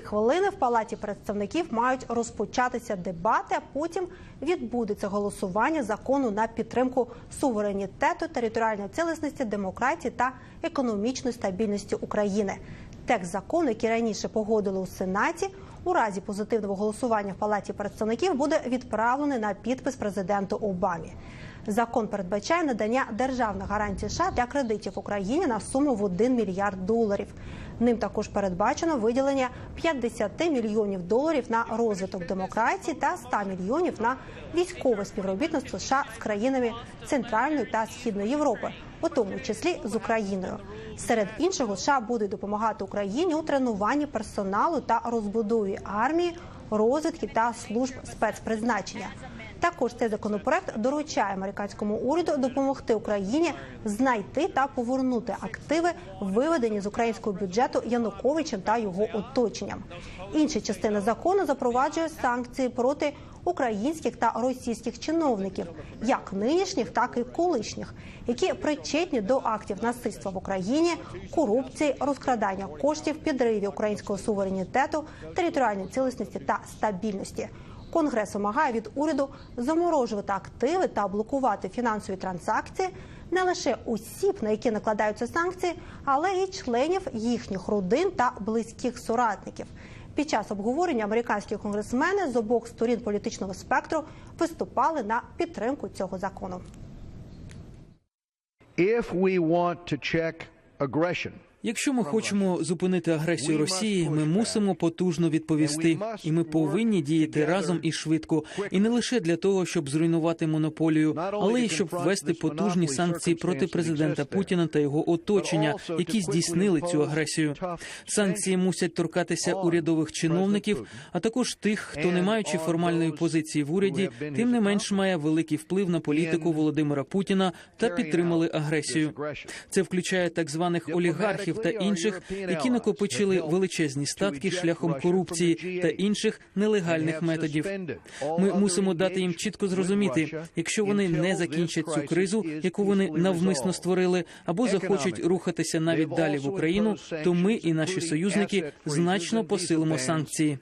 Хвилини в палаті представників мають розпочатися дебати, а потім відбудеться голосування закону на підтримку суверенітету, територіальної цілісності, демократії та економічної стабільності України. Текст закону, який раніше погодили у Сенаті, у разі позитивного голосування в палаті представників буде відправлений на підпис президенту Обамі. Закон передбачає надання державних гарантій США для кредитів Україні на суму в 1 мільярд доларів. Ним також передбачено виділення 50 мільйонів доларів на розвиток демократії та 100 мільйонів на військове співробітництво США з країнами Центральної та Східної Європи, у тому числі з Україною. Серед іншого, США будуть допомагати Україні у тренуванні персоналу та розбудові армії, розвідки та служб спецпризначення. Також цей законопроект доручає американському уряду допомогти Україні знайти та повернути активи, виведені з українського бюджету Януковичем та його оточенням. Інші частини закону запроваджує санкції проти українських та російських чиновників, як нинішніх, так і колишніх, які причетні до актів насильства в Україні, корупції, розкрадання коштів, підривів українського суверенітету, територіальної цілісності та стабільності. Конгрес вимагає від уряду заморожувати активи та блокувати фінансові транзакції не лише осіб, на які накладаються санкції, але й членів їхніх родин та близьких соратників. Під час обговорення американські конгресмени з обох сторін політичного спектру виступали на підтримку цього закону. If we want to check aggression, Якщо ми хочемо зупинити агресію Росії, ми мусимо потужно відповісти, і ми повинні діяти разом і швидко, і не лише для того, щоб зруйнувати монополію, але й щоб ввести потужні санкції проти президента Путіна та його оточення, які здійснили цю агресію. Санкції мусять торкатися урядових чиновників, а також тих, хто не маючи формальної позиції в уряді, тим не менш має великий вплив на політику Володимира Путіна та підтримали агресію. Це включає так званих олігархів та інших, які накопичили величезні статки шляхом корупції та інших нелегальних методів. Ми мусимо дати їм чітко зрозуміти, якщо вони не закінчать цю кризу, яку вони навмисно створили, або захочуть рухатися навіть далі в Україну, то ми і наші союзники значно посилимо санкції.